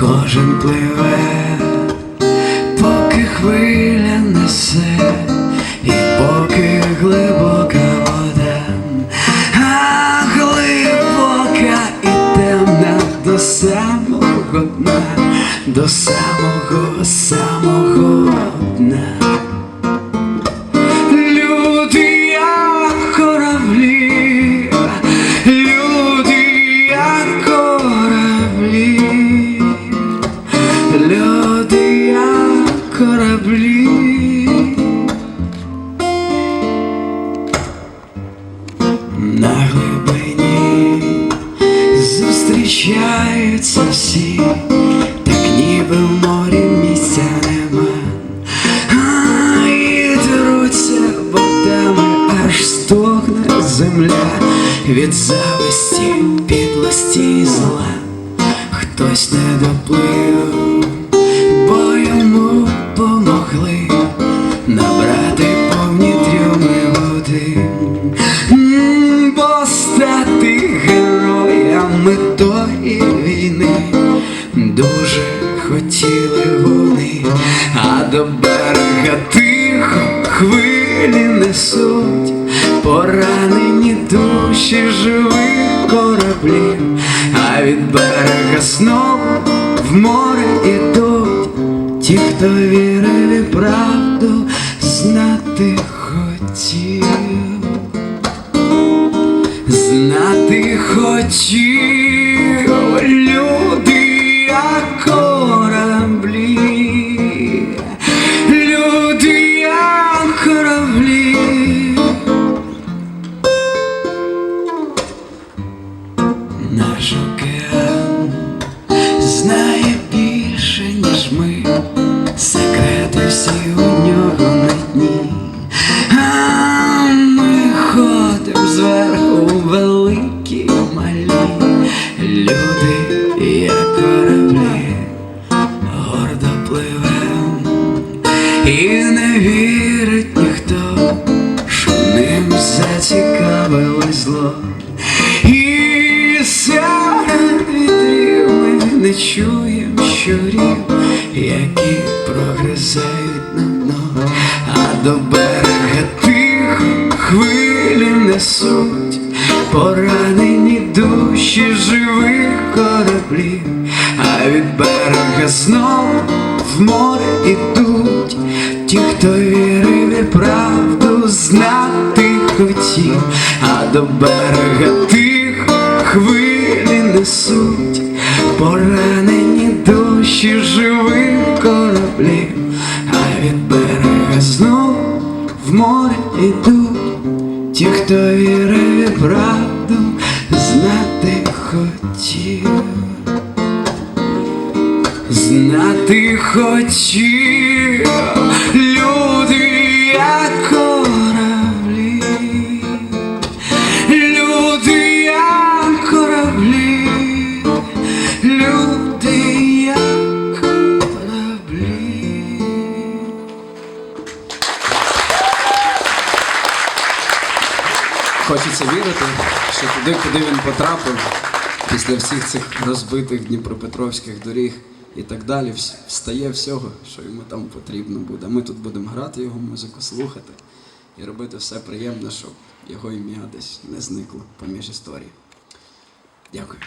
кожен пливе, поки хвиля несе, і поки глибока вода, а глибока і темна до самого дна, до самого самого дна. Так ніби в морі місця нема. І труться бортами, аж стогне земля від зависті, підлості і зла. Хтось не доплив, бо йому помогли набрати повні трюми води. Бо стати тої до берега тихо хвилі несуть. Поранені душі живих кораблів, а від берега знову в море ідуть. Ті, хто вірив і правду знати хотів. Знати хотів Наш океан чуєм щурів, які прогризають на дно, а до берега тихо хвилі несуть. Поранені душі живих кораблів, а від берега знову в море ідуть. Ті, хто вірив і правду знати хотів, а до берега тихо хвилі несуть поранені душі живих кораблів, а від берега знов в море ідуть ті, хто вірив і правду знати хотів. Знати хотів Хочеться вірити, що туди, куди він потрапив, після всіх цих розбитих дніпропетровських доріг і так далі, встає всього, що йому там потрібно буде. Ми тут будемо грати його музику, слухати і робити все приємне, щоб його ім'я десь не зникло поміж історії. Дякую.